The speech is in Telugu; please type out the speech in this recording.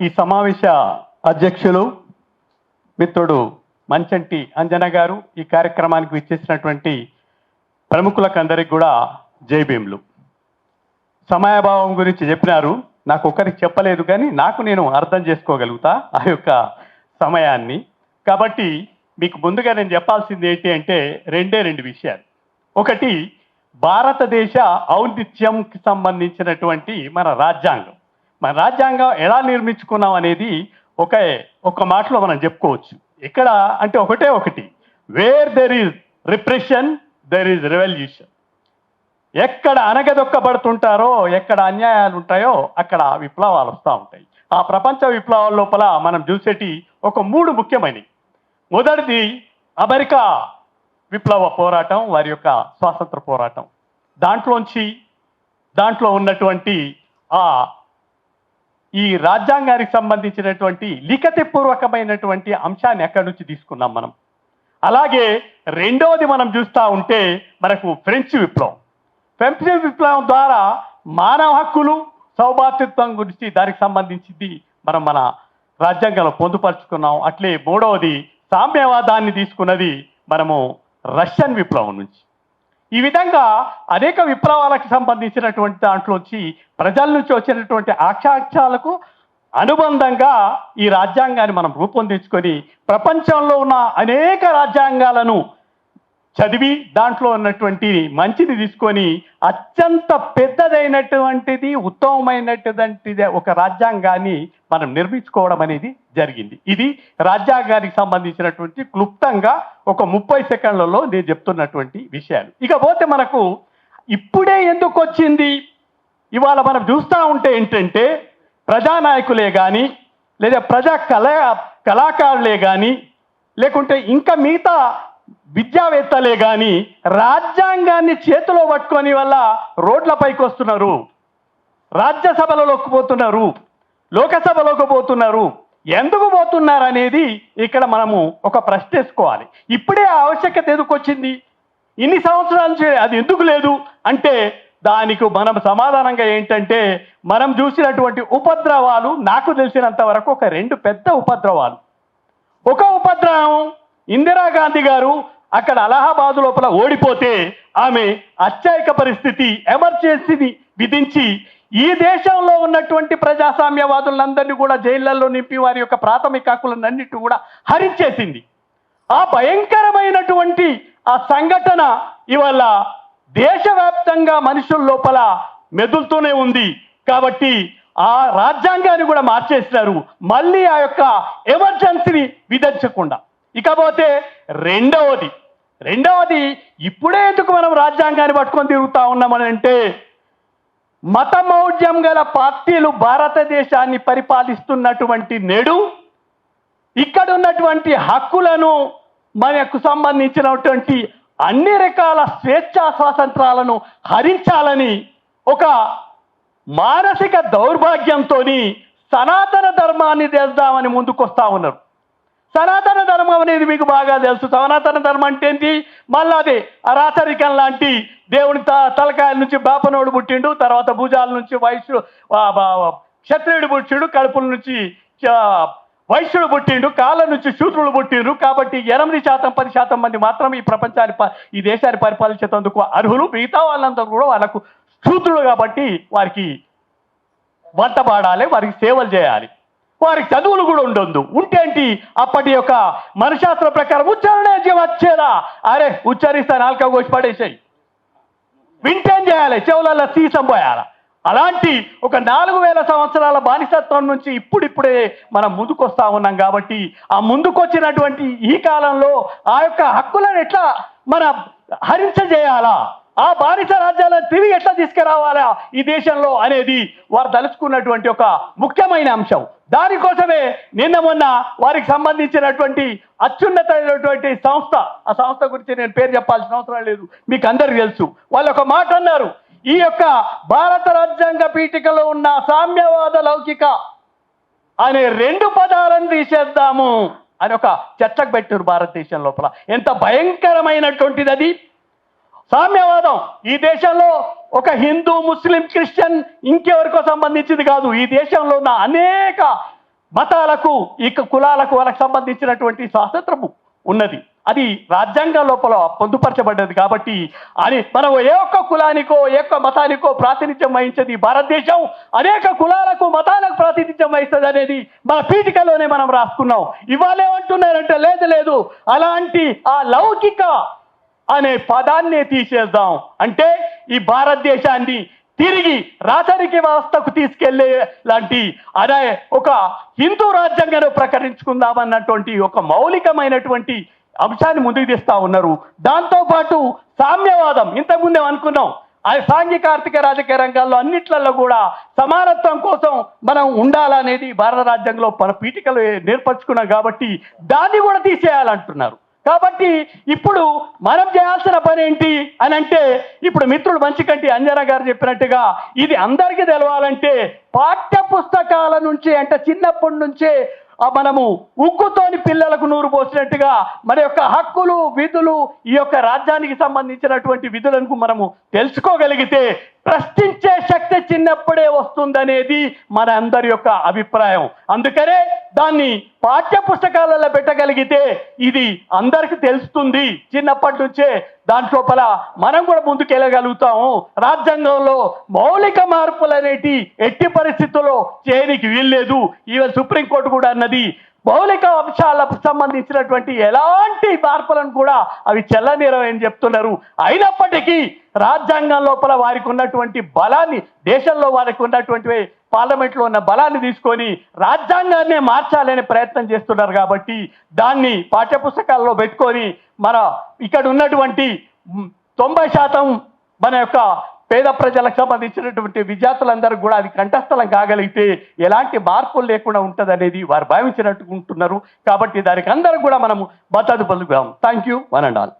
ఈ సమావేశ అధ్యక్షులు మిత్రుడు మంచంటి అంజన గారు ఈ కార్యక్రమానికి విచ్చేసినటువంటి ప్రముఖులకు అందరికి కూడా జై సమయాభావం గురించి చెప్పినారు. నాకు ఒకరికి చెప్పలేదు కానీ నాకు నేను అర్థం చేసుకోగలుగుతా ఆ యొక్క సమయాన్ని. కాబట్టి మీకు ముందుగా నేను చెప్పాల్సింది ఏంటి అంటే రెండే రెండు విషయాలు. ఒకటి భారతదేశ ఔన్నిత్యంకి సంబంధించినటువంటి మన రాజ్యాంగం. మన రాజ్యాంగం ఎలా నిర్మించుకున్నాం అనేది ఒక ఒక మాటలో మనం చెప్పుకోవచ్చు. ఇక్కడ అంటే ఒకటే ఒకటి. Where there is repression there is revolution ఎక్కడ అనగదొక్కబడుతుంటారో ఎక్కడ అన్యాయాలు ఉంటాయో అక్కడ విప్లవాలు వస్తూ ఉంటాయి. ఆ ప్రపంచ విప్లవాల లోపల మనం చూసేటి ఒక మూడు ముఖ్యమైనవి. మొదటిది అమెరికా విప్లవ పోరాటం వారి యొక్క స్వాతంత్ర పోరాటం. దాంట్లోంచి దాంట్లో ఉన్నటువంటి ఆ ఈ రాజ్యాంగానికి సంబంధించినటువంటి లిఖితపూర్వకమైనటువంటి అంశాన్ని ఎక్కడి నుంచి తీసుకున్నాం మనం? అలాగే రెండవది మనం చూస్తూ ఉంటే మనకు ఫ్రెంచ్ విప్లవం. ఫ్రెంచ్ విప్లవం ద్వారా మానవ హక్కులు సౌభాతృత్వం గురించి దానికి సంబంధించింది మనం మన రాజ్యాంగంలో పొందుపరుచుకున్నాం. అట్లే మూడవది సామ్యవాదాన్ని తీసుకున్నది మనము రష్యన్ విప్లవం నుంచి. ఈ విధంగా అనేక విప్లవాలకు సంబంధించినటువంటి దాంట్లోంచి ప్రజల నుంచి వచ్చినటువంటి ఆక్షాక్షాలకు అనుబంధంగా ఈ రాజ్యాంగాన్ని మనం రూపొందించుకొని ప్రపంచంలో ఉన్న అనేక రాజ్యాంగాలను చదివి దాంట్లో ఉన్నటువంటి మంచిని తీసుకొని అత్యంత పెద్దదైనటువంటిది ఉత్తమమైనటువంటిది ఒక రాజ్యాంగాన్ని మనం నిర్మించుకోవడం అనేది జరిగింది. ఇది రాజ్యాంగానికి సంబంధించినటువంటి క్లుప్తంగా ఒక ముప్పై సెకండ్లలో నేను చెప్తున్నటువంటి విషయాలు. ఇకపోతే మనకు ఇప్పుడే ఎందుకు వచ్చింది? ఇవాళ మనం చూస్తూ ఉంటే ఏంటంటే ప్రజానాయకులే కానీ లేదా ప్రజా కళా కళాకారులే కానీ లేకుంటే ఇంకా మిగతా విద్యావేత్తలే కానీ రాజ్యాంగాన్ని చేతిలో పట్టుకొని వల్ల రోడ్లపైకి వస్తున్నారు రాజ్యసభలలోకి పోతున్నారు. లోకసభలోకి పోతున్నారు. ఎందుకు పోతున్నారు అనేది ఇక్కడ మనము ఒక ప్రశ్న వేసుకోవాలి ఇప్పుడే ఆ ఆవశ్యకత ఎందుకు వచ్చింది? ఇన్ని సంవత్సరాల నుంచి అది ఎందుకు లేదు? అంటే దానికి మనం సమాధానంగా ఏంటంటే మనం చూసినటువంటి ఉపద్రవాలు నాకు తెలిసినంత వరకు ఒక రెండు పెద్ద ఉపద్రవాలు. ఒక ఉపద్రవం ఇందిరాగాంధీ గారు అక్కడ అలహాబాద్ లోపల ఓడిపోతే ఆమె అత్యాయక పరిస్థితి ఎమర్జెన్సీని విధించి ఈ దేశంలో ఉన్నటువంటి ప్రజాస్వామ్యవాదులందరినీ కూడా జైళ్ళలో నింపి వారి యొక్క ప్రాథమిక హక్కులన్నిటి కూడా హరించేసింది. ఆ భయంకరమైనటువంటి ఆ సంఘటన ఇవాళ దేశవ్యాప్తంగా మనుషుల లోపల మెదులుతూనే ఉంది. కాబట్టి ఆ రాజ్యాంగాన్ని కూడా మార్చేసినారు. మళ్ళీ ఆ యొక్క ఎమర్జెన్సీని విధించకుండా. ఇకపోతే రెండవది రెండవది ఇప్పుడే ఎందుకు మనం రాజ్యాంగాన్ని పట్టుకొని తిరుగుతా ఉన్నామని అంటే మతమౌఢ్యం గల పార్టీలు భారతదేశాన్ని పరిపాలిస్తున్నటువంటి నేడు ఇక్కడ ఉన్నటువంటి హక్కులను మనకు సంబంధించినటువంటి అన్ని రకాల స్వేచ్ఛా స్వాతంత్రాలను హరించాలని ఒక మానసిక దౌర్భాగ్యంతో సనాతన ధర్మాన్ని తెద్దామని ముందుకొస్తా ఉన్నారు. సనాతన ధర్మం అనేది మీకు బాగా తెలుసు. సనాతన ధర్మం అంటే ఏంటి? మళ్ళీ అది అరాచరికం లాంటి దేవుని త తలకాయల నుంచి బాపనోడు పుట్టిండు తర్వాత భుజాల నుంచి వైశ్యు క్షత్రియుడు పుట్టిండు కడుపుల నుంచి చ- వైశ్యుడు పుట్టిండు కాళ్ళ నుంచి శూద్రులు పుట్టిండ్రు కాబట్టి ఎనిమిది శాతం పది శాతం మంది మాత్రం ఈ ప్రపంచాన్ని ఈ దేశాన్ని పరిపాలించేందుకు అర్హులు. మిగతా వాళ్ళందరూ కూడా వాళ్ళకు శూద్రులు కాబట్టి వారికి వంట పాడాలి వారికి సేవలు చేయాలి. వారి చదువులు కూడా ఉండొద్దు. ఉంటేంటి? అప్పటి యొక్క మనశాస్త్ర ప్రకారం ఉచ్చారణ వచ్చేదా అరే ఉచ్చరిస్తా నాలుక కోసి పడేసాయి. వింటేం చేయాలి? చెవులలో సీసం పోయాలా? అలాంటి ఒక నాలుగు వేల సంవత్సరాల బానిసత్వం నుంచి ఇప్పుడిప్పుడే మనం ముందుకొస్తా ఉన్నాం కాబట్టి ఆ ముందుకొచ్చినటువంటి ఈ కాలంలో ఆ యొక్క హక్కులను ఎట్లా మన హరించజేయాలా? ఆ బానిస రాజ్యాలను తిరిగి ఎట్లా తీసుకురావాలా ఈ దేశంలో అనేది వారు తలుచుకున్నటువంటి ఒక ముఖ్యమైన అంశం. దానికోసమే నిన్న మొన్న వారికి సంబంధించినటువంటి అత్యున్నతమైనటువంటి సంస్థ ఆ సంస్థ గురించి నేను పేరు చెప్పాల్సిన అవసరం లేదు మీకు అందరికి తెలుసు. వాళ్ళు ఒక మాట అన్నారు ఈ యొక్క భారత రాజ్యాంగ పీఠికలో ఉన్న సామ్యవాద లౌకిక అనే రెండు పదాలను తీసేద్దాము అని ఒక చర్చకు పెట్టారు భారతదేశం లోపల. ఎంత భయంకరమైనటువంటిది అది. సామ్యవాదం. ఈ దేశంలో ఒక హిందూ ముస్లిం క్రిస్టియన్ ఇంకెవరికో సంబంధించింది కాదు. ఈ దేశంలో ఉన్న అనేక మతాలకు ఇక కులాలకు వాళ్ళకి సంబంధించినటువంటి స్వాతంత్రము ఉన్నది. అది రాజ్యాంగం లోపల పొందుపరచబడ్డది కాబట్టి అని మనం ఏ ఒక్క కులానికో ఏ ఒక్క మతానికో ప్రాతినిధ్యం వహించేది భారతదేశం. అనేక కులాలకు మతాలకు ప్రాతినిధ్యం వహిస్తుంది అనేది మన పీఠికలోనే మనం రాసుకున్నాం. ఇవాళేమంటున్నారంటే లేదు లేదు. అలాంటి ఆ లౌకిక అనే పదాన్నే తీసేద్దాం. అంటే ఈ భారతదేశాన్ని తిరిగి రాచరిక వ్యవస్థకు తీసుకెళ్ళే లాంటి అదే ఒక హిందూ రాజ్యాంగాన్ని ప్రకటించుకుందామన్నటువంటి ఒక మౌలికమైనటువంటి అంశాన్ని ముందుకు తీస్తా ఉన్నారు. దాంతో పాటు సామ్యవాదం. ఇంతకుముందే అనుకున్నాం? ఆ సాంఘిక ఆర్థిక రాజకీయ రంగాల్లో అన్నిట్లలో కూడా సమానత్వం కోసం మనం ఉండాలనేది భారత రాజ్యాంగంలో మన పీఠికలు నేర్పరచుకున్నాం కాబట్టి దాన్ని కూడా తీసేయాలంటున్నారు. కాబట్టి ఇప్పుడు మనం చేయాల్సిన పని ఏంటి అని అంటే ఇప్పుడు మిత్రుడు మంచికంటి అంజన గారు చెప్పినట్టుగా ఇది అందరికీ తెలవాలంటే పాఠ్య పుస్తకాల నుంచి అంటే చిన్నప్పటి నుంచే మనము ఉక్కుతోని పిల్లలకు నూరు పోసినట్టుగా మన యొక్క హక్కులు విధులు ఈ యొక్క రాజ్యానికి సంబంధించినటువంటి విధులను మనము తెలుసుకోగలిగితే ప్రశ్నించే శక్తి చిన్నప్పుడే వస్తుందనేది మన అందరి యొక్క అభిప్రాయం. అందుకనే దాన్ని పాఠ్య పుస్తకాలలో పెట్టగలిగితే ఇది అందరికి తెలుస్తుంది. చిన్నప్పటి నుంచే దాంట్లోపల మనం కూడా ముందుకెళ్ళగలుగుతాము. రాజ్యాంగంలో మౌలిక మార్పులు అనేటి ఎట్టి పరిస్థితుల్లో చేయనికి వీల్లేదు. ఈవెన్ సుప్రీంకోర్టు కూడా అన్నది మౌలిక అంశాలకు సంబంధించినటువంటి ఎలాంటి మార్పులను కూడా అవి చెల్లనీరమని చెప్తున్నారు. అయినప్పటికీ రాజ్యాంగం లోపల వారికి ఉన్నటువంటి బలాన్ని దేశంలో వారికి ఉన్నటువంటి పార్లమెంట్లో ఉన్న బలాన్ని తీసుకొని రాజ్యాంగాన్నే మార్చాలనే ప్రయత్నం చేస్తున్నారు కాబట్టి దాన్ని పాఠ్యపుస్తకాల్లో పెట్టుకొని మన ఇక్కడ ఉన్నటువంటి తొంభై శాతం మన యొక్క పేద ప్రజలకు సంబంధించినటువంటి విద్యార్థులందరూ కూడా అది కంఠస్థలం కాగలిగితే ఎలాంటి మార్పులు లేకుండా ఉంటుందనేది వారు భావించినట్టుకుంటున్నారు కాబట్టి దానికి అందరూ కూడా మనము మద్దతు పలుకుదాం. Thank you one and all